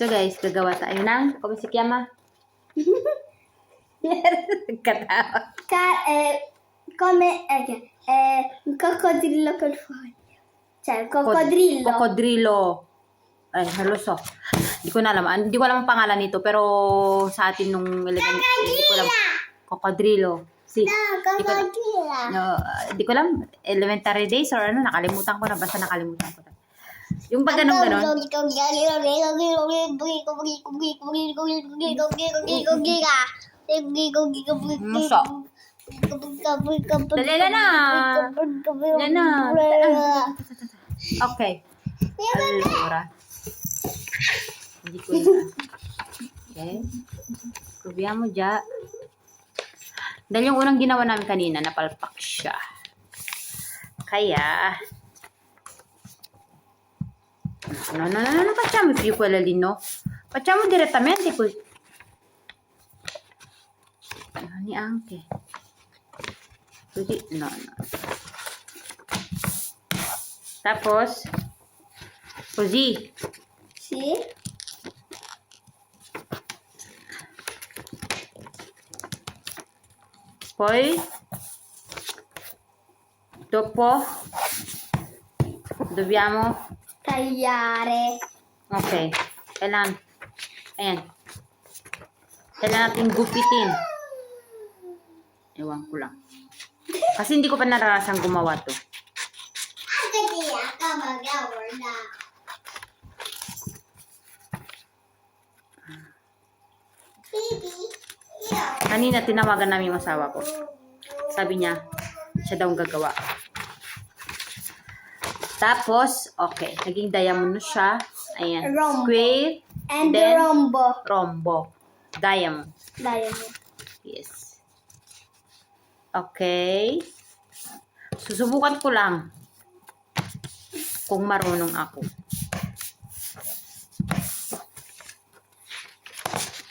So guys, gagawa tayo ng, kung si Kiyama? Katawa. Ca- eh, come eh, eh, un coccodrillo col foglio. Cioè, il coccodrillo. Kokodrilo. Ay, halos oh. Hindi ko na alam. Hindi ko alam ang pangalan nito, pero sa atin nung elementary, hindi ko alam. Si, No, coccodrillo. no, hindi ko alam, elementary days or ano, nakalimutan ko na, basta nakalimutan ko na. Yung pag ganun ganon, Musa. Dali, Lena. Lena. okay. Allora. Ko yun. Okay. Probiamo dya. Dahil yung unang ginawa namin kanina, napalpak siya. Kaya, no, no, no, no, no, facciamo più quella lì, no? Facciamo direttamente così. Ni anche. Così, no, no. Tapos, così. Sì? Poi, dopo, dobbiamo, Tagliare. ok, kailangan, ayan, kailangan natin gupitin. Ewan ko lang. Kasi hindi ko pa naranasan gumawa to. Anche di na. Baby. Kanina tinawagan namin yung asawa ko. Sabi niya, siya daw ang gagawa. Tapos, okay, naging diamond na siya. Ayan, Rombo. square, And Then- rombo. rombo, diamond. Diamond. Yes. Okay. Susubukan ko lang kung marunong ako.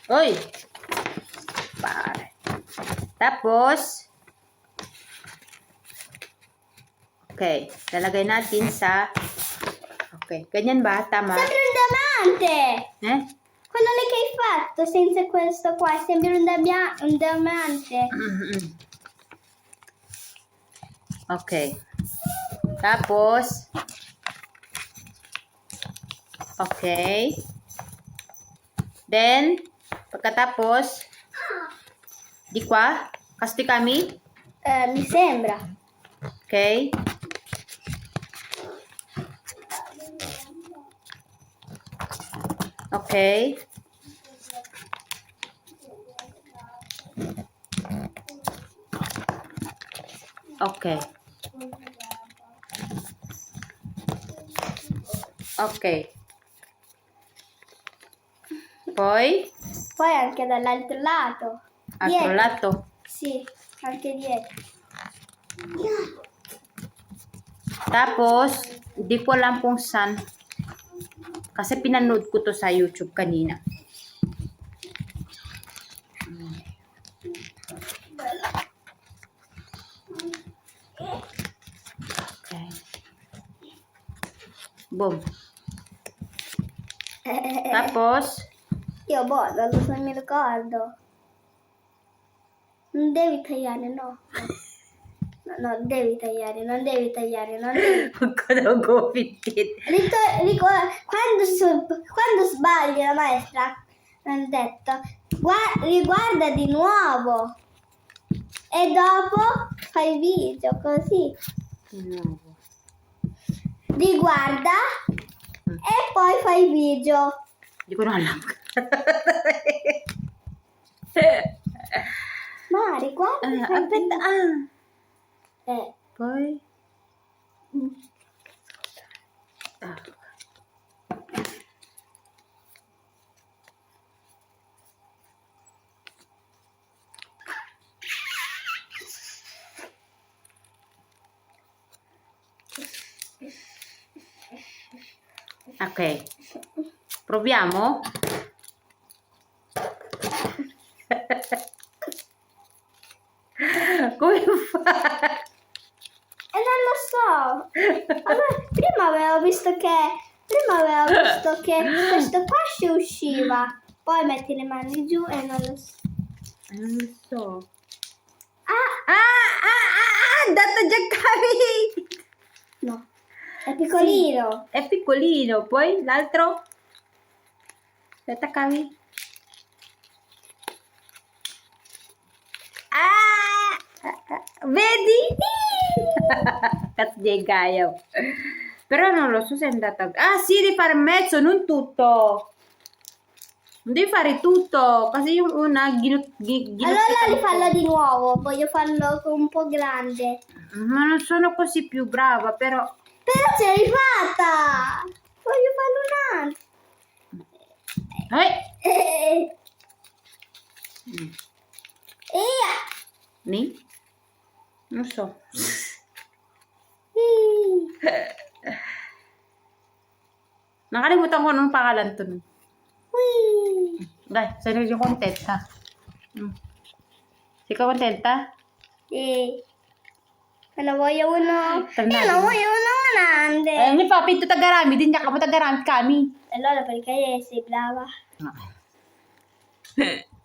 Oy! Pare. Tapos, okay, lalagay natin sa, okay, ganyan ba? Tama? Sembra un diamante! Eh? Quello lì che hai fatto senza questo qua, sembra un, un diamante. Mm-mm. Okay. Tapos, okay. Then, pagkatapos, di qua, kasti kami, Eh, mi sembra. okay. Okay. Okay. Okay. Poi, Poi anche dall'altro lato. altro Dietro. lato. Sì, anche dietro. Tapos, di ko alam kung saan. Kasi pinanood ko to sa YouTube kanina. Okay. Boom. Tapos, Io boh, non lo so, mi ricordo. Non devi tagliare, no. non devi tagliare, non devi tagliare, non devi... Cosa compiti? Quando, so, quando sbaglio la maestra non detto riguarda di nuovo e dopo fai il video così. Di Nuovo. Riguarda mm. e poi fai il video. Dico no, no. Ma riguarda. Uh, aspetta. Ah. Poi. Ok, proviamo. Come fa? Non lo so. Allora, prima avevo visto che. Prima aveva visto che questo pesce usciva. Poi metti le mani giù e non lo so. Ano gusto? Ah, Ah! Ah! Ah! Ah! Data dyan kami! no. È piccolino. È piccolino. Poi l'altro? Aspetta kami. Ah! Ah, ah, Vedi? Cazzo di gaio. Però non lo so se è andata... Ah sì, devi fare mezzo, non tutto. Non devi fare tutto. Yung una, ginu- Allora rifallo di nuovo. Voglio farlo un po' grande. Ma non sono così più brava, però... Però ce l'hai fatta! Voglio farlo un altro. Eh! Eh, Via! Ni? Non so. Nakalimutan ko anong pangalan to. Whee! Dai, sarili yung contenta. Mm. Sei contenta? Sì. Me ne voglio uno. Tornate. Io ne voglio uno grande. Eh, mi fa pinto tagarami, din niya ka mo tagarami kami. Allora perché sei brava?